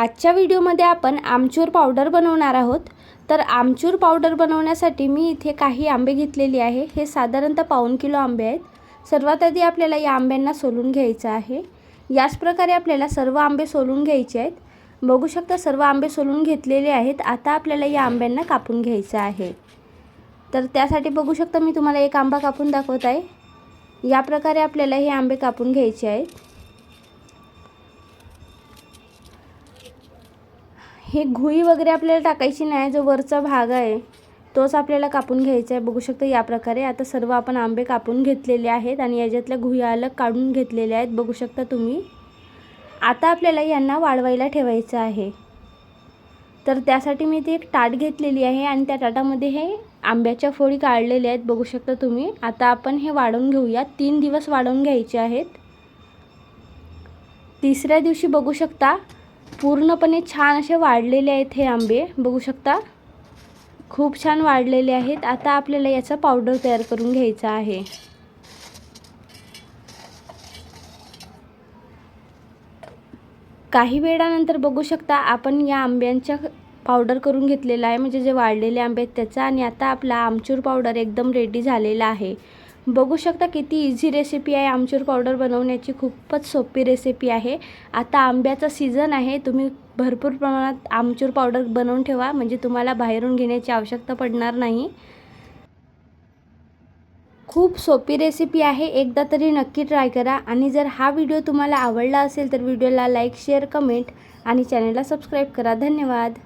आजच्या व्हिडिओमध्ये आपण आमचूर पावडर बनवणार आहोत. तर आमचूर पावडर बनवण्यासाठी मी इथे काही आंबे घेतलेली आहे. हे साधारणतः पाऊण किलो आंबे आहेत. सर्वात आधी आपल्याला या आंब्यांना सोलून घ्यायचं आहे. याच प्रकारे आपल्याला सर्व आंबे सोलून घ्यायचे आहेत. बघू शकता सर्व आंबे सोलून घेतलेले आहेत. आता आपल्याला या आंब्यांना कापून घ्यायचं आहे. तर त्यासाठी बघू शकता मी तुम्हाला एक आंबा कापून दाखवत आहे. या प्रकारे आपल्याला हे आंबे कापून घ्यायचे आहेत. हे घुई वगैरे आपल्याला टाकायची नाही जो वरचा भाग आहे तोच आपल्याला कापून घ्यायचा आहे. बघू शकता या प्रकारे. आता सर्व आपण आंबे कापून घेतलेले आहेत आणि याच्यातल्या घुया अलग काढून घेतलेल्या आहेत. बघू शकता तुम्ही. आता आपल्याला यांना वाळवायला ठेवायचं आहे. तर त्यासाठी मी ती एक ताट घेतलेली आहे आणि त्या ताटामध्ये हे आंब्याच्या फोडी काढलेल्या आहेत. बघू शकता तुम्ही. आता आपण हे वाढवून घेऊया. तीन दिवस वाढवून घ्यायचे आहेत. तिसऱ्या दिवशी बघू शकता पूर्णपणे छान असे वाढलेले आहेत हे आंबे. बघू शकता. खूप छान वाढलेले आहेत. आता आपल्याला याचा पावडर तयार करून घ्यायचा आहे. काही वेळानंतर बघू शकता आपण या आंब्यांच्या पावडर करून घेतलेला आहे. म्हणजे जे वाढलेले आंबे आहेत त्याचा. आणि आता आपला आमचूर पावडर एकदम रेडी झालेला आहे. बघू शकता किती इझी रेसिपी आहे आमचूर पावडर बनवण्याची. खूपच सोपी रेसिपी आहे. आता आंब्याचा सीझन आहे. तुम्ही भरपूर प्रमाणात आमचूर पावडर बनवून ठेवा. म्हणजे तुम्हाला बाहेरून घेण्याची आवश्यकता पडणार नाही. खूप सोपी रेसिपी आहे. एकदा तरी नक्की ट्राय करा. आणि जर हा व्हिडिओ तुम्हाला आवडला असेल तर व्हिडिओला लाईक शेअर कमेंट आणि चॅनलला सबस्क्राईब करा. धन्यवाद.